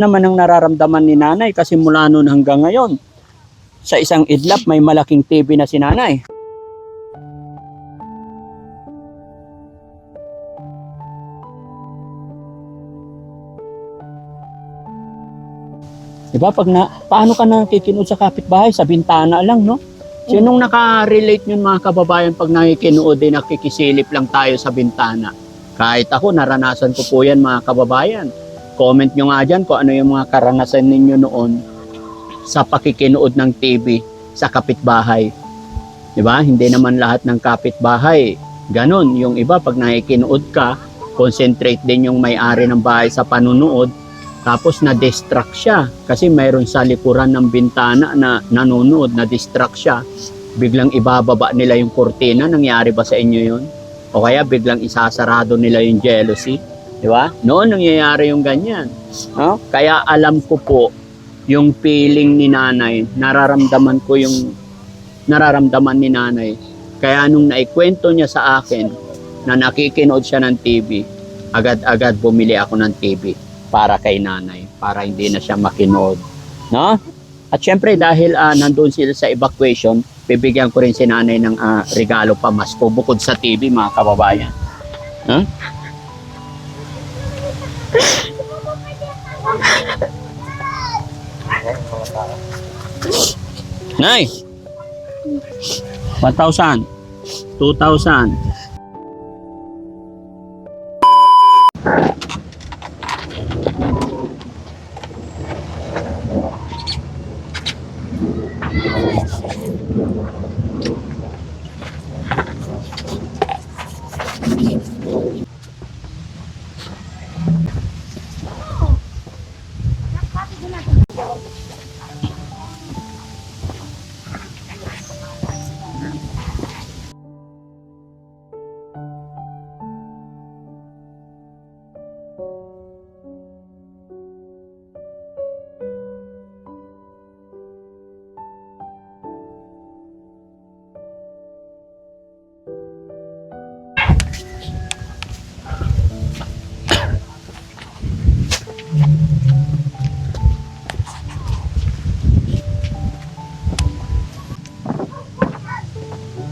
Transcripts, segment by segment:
naman ang nararamdaman ni nanay kasi mula noon hanggang ngayon, sa isang idlap may malaking TV na si nanay. Diba pag na, paano ka nakikinood sa kapitbahay? Sa bintana lang, no? Sinong naka-relate yun mga kababayan pag nakikinood din nakikisilip lang tayo sa bintana? Kahit ako, naranasan ko po yan mga kababayan. Comment nyo nga dyan kung ano yung mga karanasan ninyo noon sa pakikinood ng TV sa kapitbahay. Di ba? Hindi naman lahat ng kapitbahay. Ganon. Yung iba, pag nakikinood ka, concentrate din yung may-ari ng bahay sa panunood. Tapos na-distract siya kasi mayroon sa likuran ng bintana na nanonood, na-distract siya. Biglang ibababa nila yung kurtina. Nangyari ba sa inyo yun? O kaya biglang isasarado nila yung jealousy. Di ba? Noon nangyayari yung ganyan. No? Kaya alam ko po yung feeling ni nanay. Nararamdaman ko yung nararamdaman ni nanay. Kaya nung naikwento niya sa akin na nakikinood siya ng TV, agad-agad bumili ako ng TV para kay nanay, para hindi na siya makinood. No? At syempre dahil ah, nandun sila sa evacuation, bibigyan ko rin si nanay ng ah, regalo pa mas bukod sa TV mga kababayan. Huh? Nay! 1,000 2,000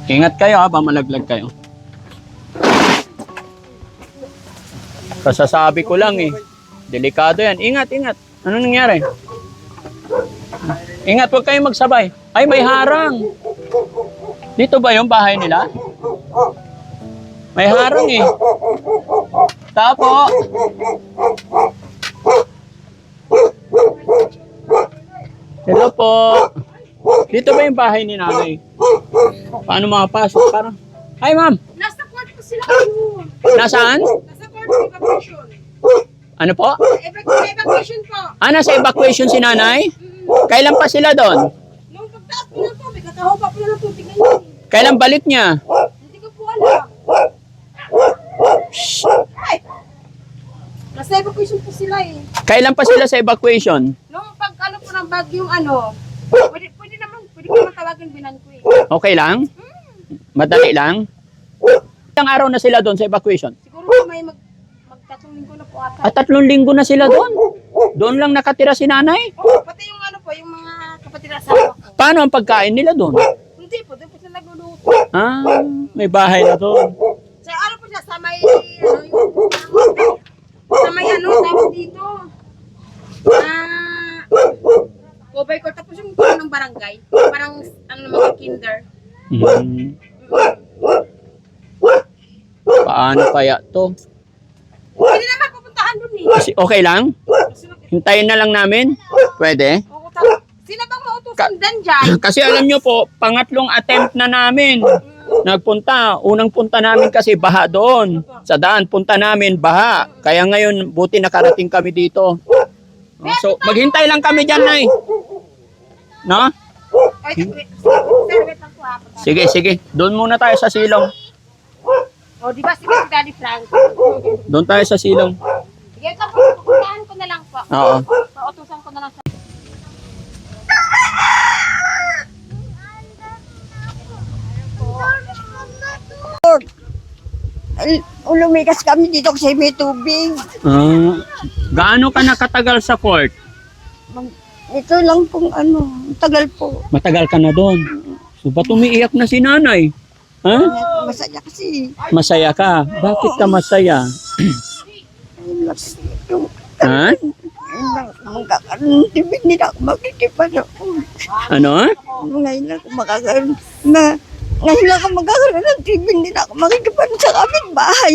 Ingat kayo ha, malaglag kayo. Kasasabi ko lang eh. Delikado yan. Ingat, ingat. Ano nangyari? Ingat, huwag kayong magsabay. Ay, may harang. Dito ba yung bahay nila? May harang eh. Tapo. Hello po. Dito ba yung bahay ni nanay? Paano makapasok? Parang, Hi ma'am, Nasa court po sila ngayon. nasaan? Nasa court evacuation. Ano po? Evac- evacuation po. Ah, nasa evacuation si nanay? Kailan pa sila doon? Nung pagtaas po ng tubig, kakahoba po ng tubig ngayon. Kailan balik niya? Hindi ko po alam. Ay! Nasa evacuation po sila eh. Kailan pa sila sa evacuation? Nung pag ano po ng bagyong ano, naman tawagin binan ko eh. Okay lang? Madali lang? Ilang araw na sila doon sa evacuation? Siguro may mag, magtatlong linggo na po ata. At tatlong linggo na sila doon? Doon lang nakatira si nanay? Oo, pati yung ano po, yung mga kapatid na asawa ko. Paano ang pagkain nila doon? Hindi po, doon po sila nagluluto. Ah, may bahay na doon. Sa ano po siya, sa may, ano yung, sa may ano, tawag dito. Ah, cover ko. Tapos yung ng barangay. Parang, ano, mga kinder. Hmm. Paano kaya to? Pwede naman pupuntahan dun eh. Kasi okay lang? Hintayin na lang namin? Pwede? Oo, ta- Sino bang mautusan din dyan? Kasi alam nyo po, pangatlong attempt na namin. Nagpunta, unang punta namin kasi baha doon. Sa daan, punta namin, baha. Kaya ngayon, buti nakarating kami dito. So, maghintay lang kami dyan, Nay. No? Sige, sige. Doon muna tayo sa silong. O, di ba sige si Daddy Frank? Doon tayo sa silong. Sige, ito po, pupuntahan ko na lang po. Oo. Pautusan ko na lang sa lumikas kami dito kasi may tubig. Ah, gaano ka nakatagal sa court? Ito lang pong ano, tagal po. Matagal ka na doon. So, ba't umiiyak na si nanay? Ha? Masaya kasi. Masaya ka. Bakit ka masaya? Yung, Ha? yung magkakaroon ng tubig nila. Ano? Ngayon lang ako makakaroon na ngayon lang ako magkakaroon ng tubig nila ako makikipad sa kapitbahay.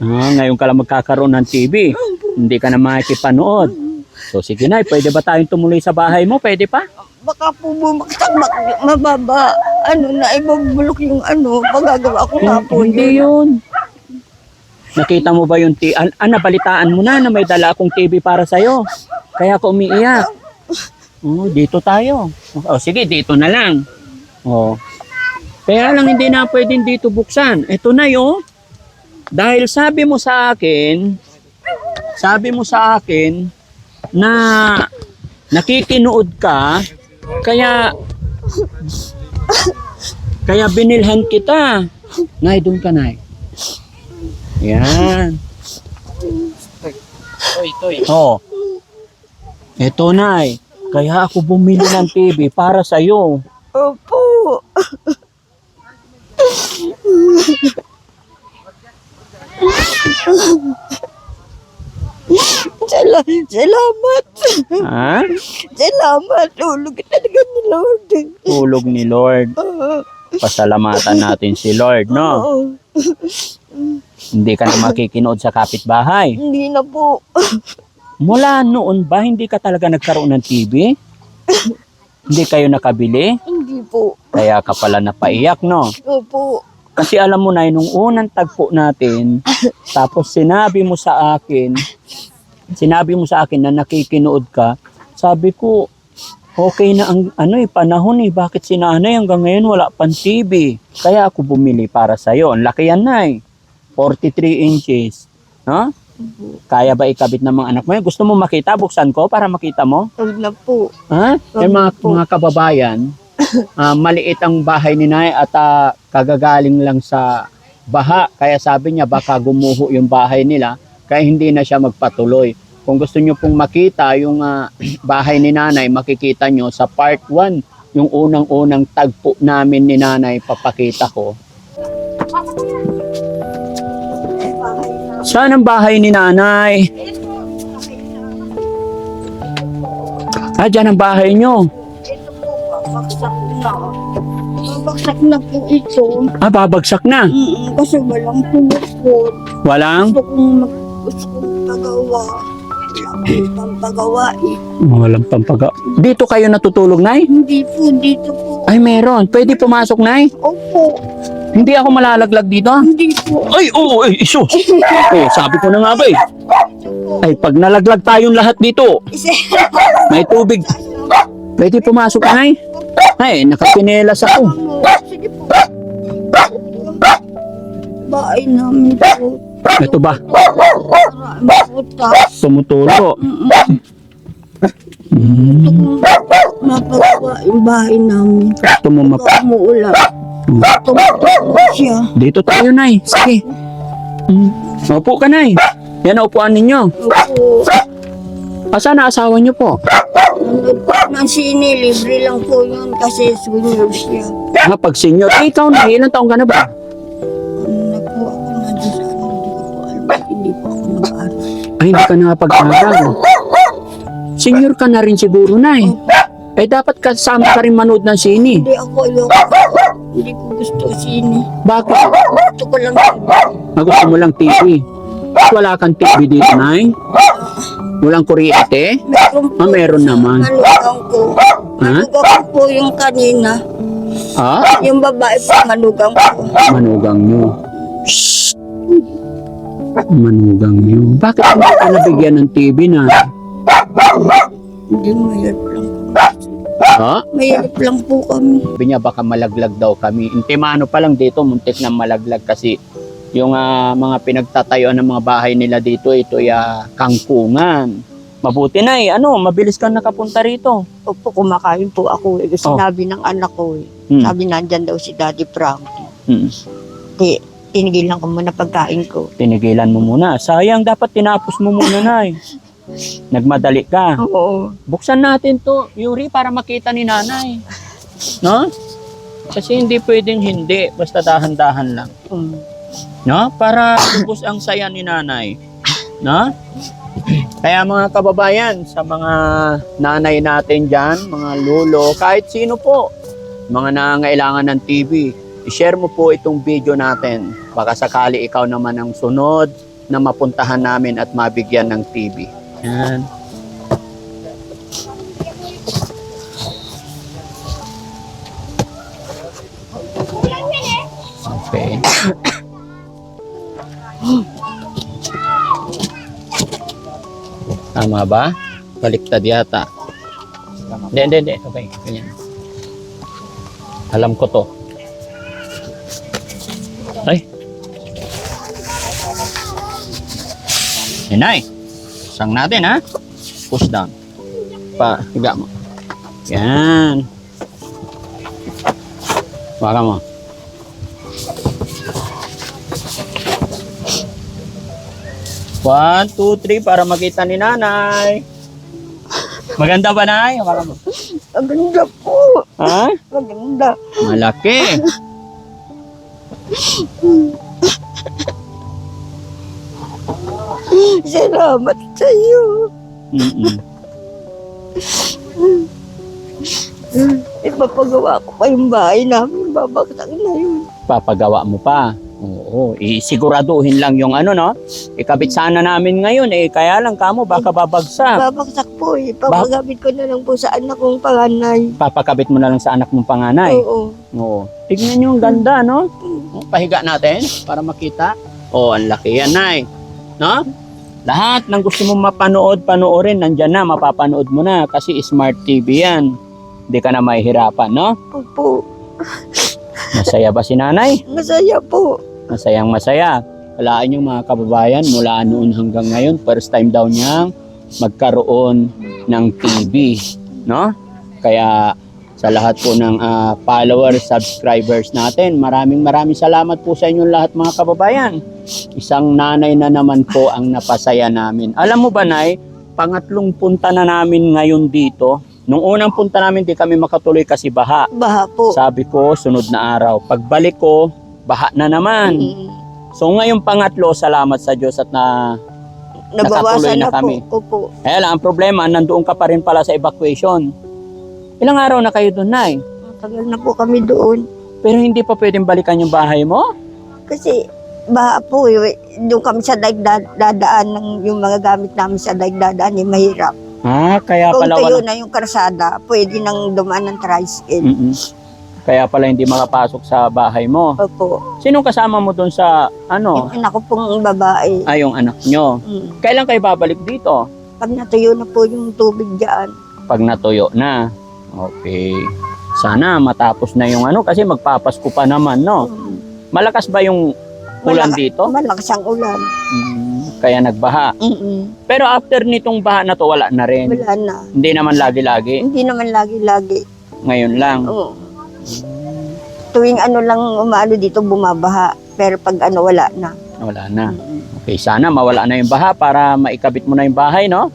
Ah, ngayon ka lang magkakaroon ng TV. Hindi ka na makikipanood. So sige na, pwede ba tayong tumuloy sa bahay mo? Pwede pa? Baka po bumaksak mak- mababa. Ano na, ibabulok yung ano, magagawa ko nga po Hindi yun. yun. Nakita mo ba yung TV? An ah, nabalitaan mo na na may dala akong TV para sa'yo. Kaya ako umiiyak. Oh, dito tayo. Oh, sige, dito na lang. Oh. Kaya lang hindi na pwedeng dito buksan. Ito na yo. Dahil sabi mo sa akin, sabi mo sa akin na nakikinood ka, kaya kaya binilhan kita. Nay, doon ka, Nay. Yan. Toy, toy. Oh. Eto, Nay. Kaya ako bumili ng TV para sa'yo. Opo. Sala- Salamat. Ha? Salamat. Tulog talaga ni Lord. Tulog ni Lord. Pasalamatan natin si Lord, no? Hindi ka na makikinood sa kapitbahay. Hindi na po. Mula noon ba, hindi ka talaga nagkaroon ng TV? Hindi kayo nakabili? Hindi po. Kaya ka pala napaiyak, no? Opo. Kasi alam mo na, nung unang tagpo natin, tapos sinabi mo sa akin, sinabi mo sa akin na nakikinood ka, sabi ko, okay na ang ano eh, panahon eh, bakit si nanay hanggang ngayon wala pang TV? Kaya ako bumili para sa'yo. Ang laki yan, nay. 43 inches. No? Kaya ba ikabit ng mga anak mo? Gusto mo makita? Buksan ko para makita mo? Huwag na po. Ha? Eh, mga, mga kababayan, ah, maliit ang bahay ni Nay at ah, kagagaling lang sa baha. Kaya sabi niya baka gumuho yung bahay nila kaya hindi na siya magpatuloy. Kung gusto niyo pong makita yung ah, bahay ni Nanay, makikita niyo sa part 1, yung unang-unang tagpo namin ni Nanay, papakita ko. Saan ang bahay ni Nanay? Ah, dyan ang bahay niyo. Na. Babaksak na po ito. Ah, babagsak na. Mm, kasi walang pumupot. Walang? Gusto kong mag... Gusto kong pagawa. Wala akong pampagawa eh. Walang pampaga. Dito kayo natutulog, Nay? Hindi po, dito po. Ay, meron. Pwede pumasok, Nay? Opo, Hindi ako malalaglag dito. hindi po. Ay, oo, ay, iso. Oh, sabi ko na nga ba eh. Ay, pag nalaglag tayong lahat dito, may tubig. Pwede pumasok, Nay? Ay, nakapinelas ako. Sige po. Bahay namin po. Ito ba? Maraming putas. Tumutulo. Hmm, Gusto kong mapagawa yung bahay namin. gusto mo map... Pag umuulan, tumutulo siya. Dito tayo, Nay. Sige. Hmm. Opo ka, Nay. Yan ang upuan ninyo. Opo. Asa na asawa niyo po? Nanood po ng sine, libre lang po yun kasi senior siya. Ah, pag senior. Eh, ikaw na. Ilang taong ka na ba? Ano na po ako na sa ano, hindi ko po alam. Hindi po ako nag-aaral. Ay, hindi ka nakapag-aral. Senior ka na rin siguro, Nay. Eh, dapat kasama ka rin manood ng sini. Hindi ako ayoko. Hindi ko gusto sine. Bakit? Gusto ko lang Ah, gusto mo lang TV. Wala kang TV dito, Nay? Walang kuryente? Meron po. Ah, meron naman. Manugang ko. Ha? Manugang ko po yung kanina. Ah, Yung babae po, manugang ko. manugang nyo. Shh! Manugang nyo. Bakit hindi ka nabigyan ng TV na? Hindi, mahirap lang po. Ha? Mahirap lang po kami. Sabi niya baka malaglag daw kami. Intimano pa lang dito, muntik na malaglag kasi yung ah, mga pinagtatayuan ng mga bahay nila dito, ito ay ah, kangkungan. Mabuti na eh. Ano, mabilis kang nakapunta rito. Opo, kumakain po ako. Eh. Oh. Sinabi ng anak ko eh. Hmm. Sabi nandyan daw si Daddy Frankie. Hmm. Di, tinigilan ko muna pagkain ko. Tinigilan mo muna. Sayang, dapat tinapos mo muna, Nay. Nagmadali ka. Oo. Buksan natin to, Yuri, para makita ni nanay. No? Kasi hindi pwedeng hindi, basta dahan-dahan lang. Mm. No? Para lubos ang saya ni nanay. No? Kaya mga kababayan, sa mga nanay natin dyan, mga lolo, kahit sino po, mga nangangailangan ng TV, i-share mo po itong video natin. Baka sakali ikaw naman ang sunod na mapuntahan namin at mabigyan ng TV. Yan. Tama ba? Baliktad yata. Hindi, hindi, hindi. Okay, ganyan. Alam ko to. Ay. Inay. Sang natin, ha? Push down. Pa, higa mo. Yan. Baka mo. One, two, three, para makita ni nanay. Maganda ba, nay? Baka mo. Maganda po. Ha? Maganda. Malaki. Salamat sa iyo. Mm-mm. Ipapagawa ko pa yung bahay namin. Babagsak na yun. Papagawa mo pa. Oo, isiguraduhin lang yung ano, no? Ikabit sana namin ngayon, eh, kaya lang kamo, baka babagsak. Babagsak po eh. Papagamit ko na lang po sa anak kong panganay. Papakabit mo na lang sa anak mong panganay. Oo. Oo. Tignan nyo ang ganda, no? Oh, Pahiga natin para makita. Oh, ang laki yan, Nay. No? Lahat ng gusto mong mapanood, panoorin, nandyan na, mapapanood mo na kasi smart TV yan. Hindi ka na mahihirapan, no? Opo. Masaya ba si nanay? Masaya po. Masayang masaya. Walaan yung mga kababayan mula noon hanggang ngayon, first time daw niyang magkaroon ng TV, no? Kaya sa lahat po ng ah, followers, subscribers natin, maraming maraming salamat po sa inyong lahat mga kababayan. Isang nanay na naman po ang napasaya namin. Alam mo ba, Nay, pangatlong punta na namin ngayon dito. Nung unang punta namin, di kami makatuloy kasi baha. Baha po. Sabi ko, sunod na araw. Pagbalik ko, baha na naman. Mm. So ngayong pangatlo, salamat sa Diyos at na Nabawasan na na, kami. po. Opo. kaya lang ang problema, nandoon ka pa rin pala sa evacuation. Ilang araw na kayo doon, Nay? Tagal na po kami doon. Pero hindi pa pwedeng balikan yung bahay mo? Kasi baha po eh. Doon kami sa dadaan ng yung mga gamit namin sa dadaan eh, mahirap. Ah, kaya Kung pala wala. na yung karsada, pwede nang dumaan ng tricycle. Mm-mm. Kaya pala hindi makapasok sa bahay mo. Opo. Sino kasama mo doon sa ano? Yung anak ko pong babae. Ay, yung anak nyo. Mm. Kailan kayo babalik dito? Pag natuyo na po yung tubig dyan. Pag natuyo na. Okay. Sana matapos na yung ano kasi magpapasko pa naman, no? Mm. Malakas ba yung ulan Malaka- dito? Malakas ang ulan. Mm, kaya nagbaha. Mm-mm. Pero after nitong baha na to, wala na rin. Wala na. Hindi naman lagi-lagi. Hindi naman lagi-lagi. Ngayon lang. Oo. Tuwing ano lang umano dito bumabaha. Pero pag ano wala na. Wala na. Okay, sana mawala na yung baha para maikabit mo na yung bahay, no?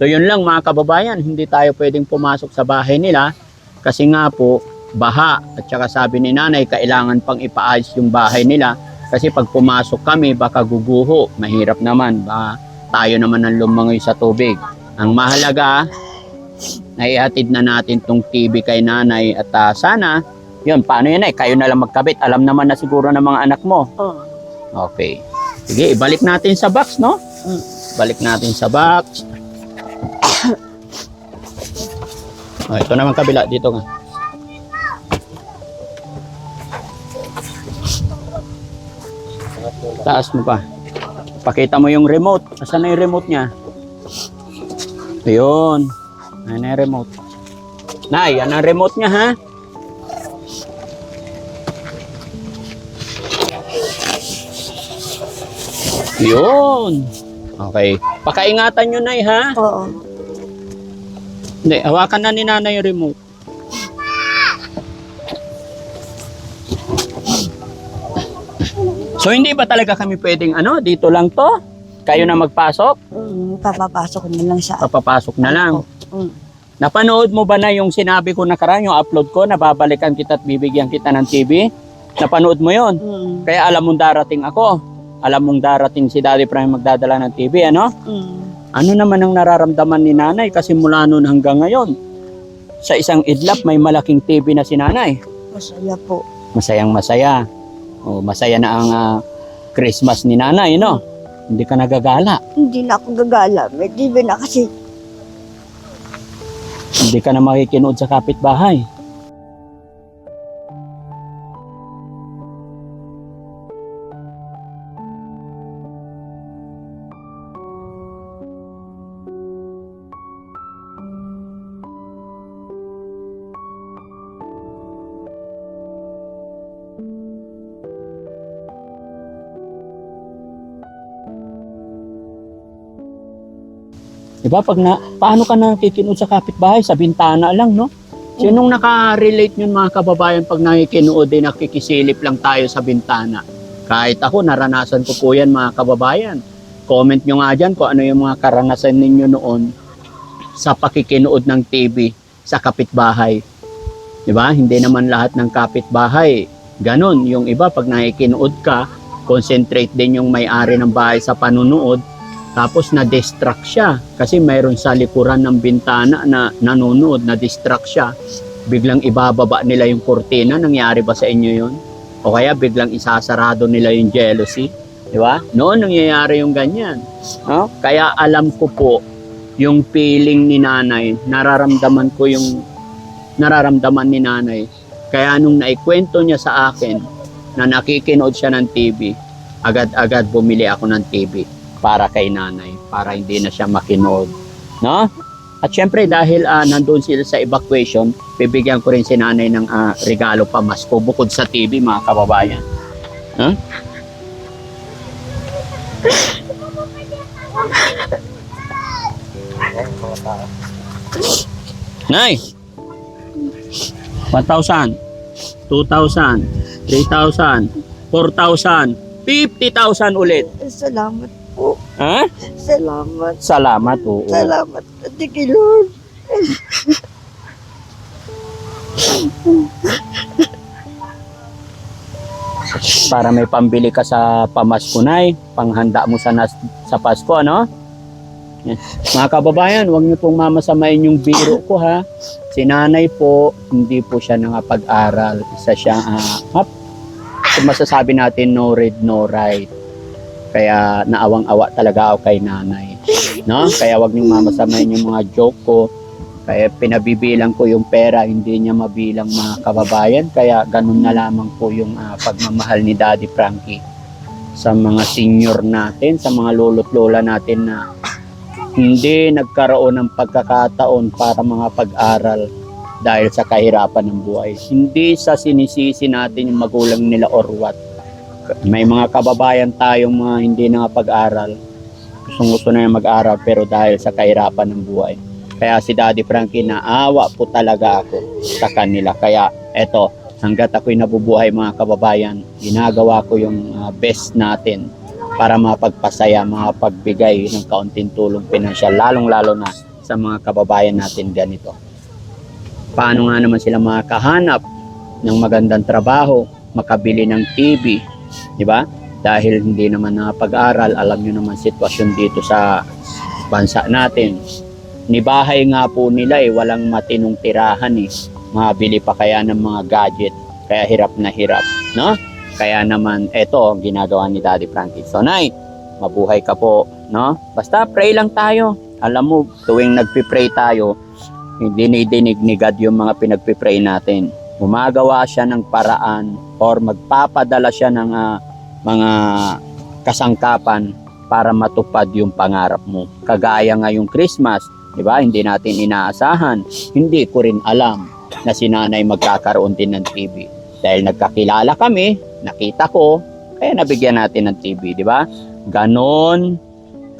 So yun lang mga kababayan, hindi tayo pwedeng pumasok sa bahay nila kasi nga po, baha. At saka sabi ni nanay, kailangan pang ipaayos yung bahay nila kasi pag pumasok kami, baka guguho. Mahirap naman, baka tayo naman ang lumangoy sa tubig. Ang mahalaga, naihatid na natin tong TV kay nanay at ah, sana, yun, paano yan eh, kayo na lang magkabit. Alam naman na siguro ng mga anak mo. Oo. Okay. Sige, ibalik natin sa box, no? Mm. Balik natin sa box. Oh, ito naman kabila. Dito nga. Taas mo pa. Pakita mo yung remote. Asan na yung remote niya? Ayun. Ayan na yung remote. Nay, yan ang remote niya, ha? Yun. Okay. Pakaingatan nyo, Nay, ha? Oo. Hindi, hawakan na ni Nanay yung remote. So hindi ba talaga kami pwedeng ano, dito lang to? Kayo na magpasok? Mm, papapasok na lang sa... Papapasok na lang. Mm. Napanood mo ba na yung sinabi ko nakaraan, yung upload ko, na babalikan kita at bibigyan kita ng TV? Napanood mo yon? Mm. Kaya alam mong darating ako. Alam mong darating si Daddy Prime magdadala ng TV, ano? Mm. Ano naman ang nararamdaman ni nanay kasi mula noon hanggang ngayon? Sa isang idlap may malaking TV na si nanay. Masaya po. Masayang masaya. O, masaya na ang ah, Christmas ni nanay, no? Hindi ka nagagala. Hindi na ako gagala. May TV na kasi. Hindi ka na makikinood sa kapitbahay. Diba pag na, paano ka nakikinood sa kapitbahay? Sa bintana lang, no? Sinong naka-relate yun mga kababayan pag nakikinood din nakikisilip lang tayo sa bintana? Kahit ako, naranasan ko po yan mga kababayan. Comment nyo nga dyan kung ano yung mga karanasan ninyo noon sa pakikinood ng TV sa kapitbahay. Di ba? Hindi naman lahat ng kapitbahay. Ganon. Yung iba, pag nakikinood ka, concentrate din yung may-ari ng bahay sa panunood tapos na-distract siya kasi mayroon sa likuran ng bintana na nanonood, na-distract siya. Biglang ibababa nila yung kurtina. Nangyari ba sa inyo yun? O kaya biglang isasarado nila yung jealousy. Di ba? Noon nangyayari yung ganyan. No? Kaya alam ko po yung feeling ni nanay. Nararamdaman ko yung nararamdaman ni nanay. Kaya nung naikwento niya sa akin na nakikinood siya ng TV, agad-agad bumili ako ng TV para kay nanay, para hindi na siya makinood. No? At syempre dahil ah, nandun sila sa evacuation, bibigyan ko rin si nanay ng ah, regalo pa Masko bukod sa TV mga kababayan. Huh? Nay! 1,000, 2,000, 3,000, 4,000, 50,000 ulit. Salamat po. Ha? Salamat. Salamat, oo. Salamat. Thank you, Lord. Para may pambili ka sa pamasko, Nay. Panghanda mo sa, nas- sa Pasko, ano? Yan. Mga kababayan, huwag niyo pong mamasamain yung biro ko, ha? Si nanay po, hindi po siya nakapag-aral. Isa hap, kung masasabi natin no read, no write. Kaya naawang-awa talaga ako kay nanay. No? Kaya wag niyong mamasamain yung mga joke ko. Kaya pinabibilang ko yung pera, hindi niya mabilang mga kababayan. Kaya ganun na lamang po yung ah, pagmamahal ni Daddy Frankie sa mga senior natin, sa mga lolo't lola natin na hindi nagkaroon ng pagkakataon para mga pag-aral dahil sa kahirapan ng buhay. Hindi sa sinisisi natin yung magulang nila or what. May mga kababayan tayong mga hindi na pag-aral. Gustong gusto na mag-aral pero dahil sa kahirapan ng buhay. Kaya si Daddy Frankie naawa po talaga ako sa kanila. Kaya eto, hanggat ako'y nabubuhay mga kababayan, ginagawa ko yung ah, best natin para mapagpasaya, mapagbigay ng kaunting tulong pinansyal, lalong-lalo na sa mga kababayan natin ganito. Paano nga naman sila makakahanap ng magandang trabaho, makabili ng TV, di ba? Dahil hindi naman nakapag-aral, alam nyo naman sitwasyon dito sa bansa natin. Ni bahay nga po nila eh, walang matinong tirahan eh. Mabili pa kaya ng mga gadget, kaya hirap na hirap, no? Kaya naman, eto, ang ginagawa ni Daddy Frankie. So, Nay, mabuhay ka po, no? Basta pray lang tayo. Alam mo, tuwing nagpipray tayo, dinidinig ni God yung mga pinagpipray natin. Gumagawa siya ng paraan or magpapadala siya ng ah, mga kasangkapan para matupad yung pangarap mo. Kagaya ngayong Christmas, di ba? Hindi natin inaasahan. Hindi ko rin alam na si nanay magkakaroon din ng TV. Dahil nagkakilala kami, nakita ko, kaya nabigyan natin ng TV, di ba? Ganon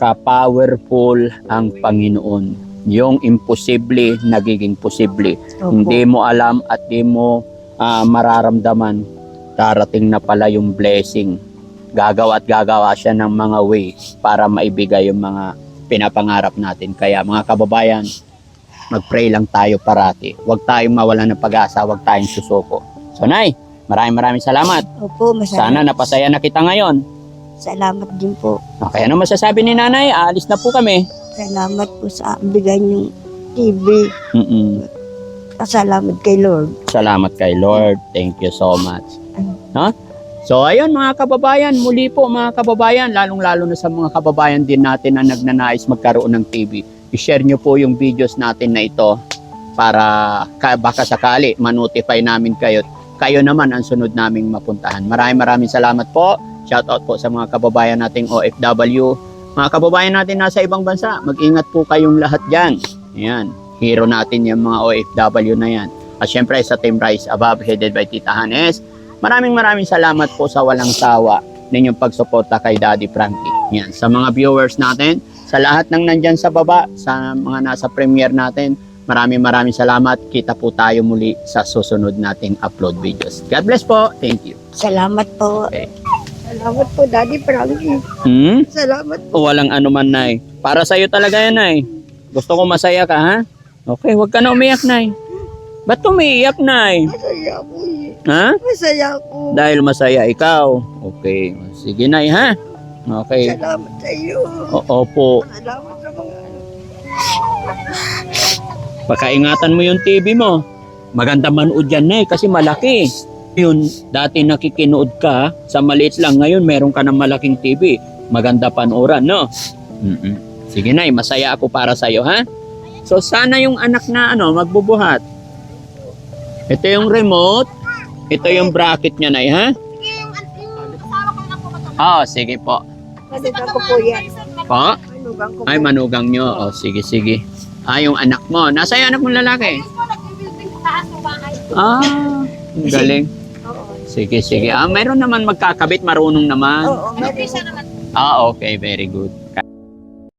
ka-powerful ang Panginoon. Yung imposible, nagiging posible. Opo. Hindi mo alam at di mo ah, mararamdaman darating na pala yung blessing gagawa at gagawa siya ng mga way para maibigay yung mga pinapangarap natin. Kaya mga kababayan, mag-pray lang tayo parati. Huwag tayong mawalan ng pag-asa, huwag tayong susuko. So, Nay, maraming maraming salamat. Opo, masalamat. Sana napasaya na kita ngayon. Salamat din po. Okay, ano masasabi ni Nanay? Aalis na po kami. Salamat po sa bigay niyong TV. Mm-mm. Pasalamat kay Lord. Salamat kay Lord. Thank you so much. No? So ayun mga kababayan, muli po mga kababayan, lalong-lalo na sa mga kababayan din natin na nagnanais magkaroon ng TV. I-share nyo po yung videos natin na ito para ka- baka sakali manotify namin kayo. Kayo naman ang sunod naming mapuntahan. Maraming maraming salamat po. Shout out po sa mga kababayan nating OFW. Mga kababayan natin nasa ibang bansa, mag-ingat po kayong lahat dyan. Ayan, hero natin yung mga OFW na yan. At syempre sa Team Rise Above, headed by Tita Hanes, Maraming maraming salamat po sa walang sawa ninyong pagsuporta kay Daddy Frankie. Yan, sa mga viewers natin, sa lahat ng nandyan sa baba, sa mga nasa premiere natin, maraming maraming salamat. Kita po tayo muli sa susunod nating upload videos. God bless po. Thank you. Salamat po. Okay. Salamat po, Daddy Frankie. Hmm? Salamat. Walang anuman, Nay. Para sa'yo talaga yan, Nay. Gusto ko masaya ka, ha? Okay, huwag ka na umiyak, Nay. Ba't umiiyak, Nay? Masaya po eh. Ha? Masaya po. Dahil masaya ikaw. Okay. Sige, Nay, ha? Okay. Salamat sa iyo. O- Opo. Salamat sa mga. Pakaingatan mo yung TV mo. Maganda manood yan, Nay, kasi malaki. Yun, dati nakikinood ka, sa maliit lang. Ngayon, meron ka ng malaking TV. Maganda panooran, no? Mm-mm. Sige, Nay, masaya ako para sa'yo, ha? So, sana yung anak na, ano, magbubuhat. Ito yung remote. Ito yung bracket niya, Nay, ha? Oo, sige po. Manugang ko po yan. Po? Manugang ko po. Ay, manugang nyo. O, sige, sige. Ah, yung anak mo. Nasa yung anak mo lalaki? Ah, ang galing. Oo. Sige, sige. Ah, meron naman magkakabit, marunong naman. Oo, meron. Ah, okay, very good.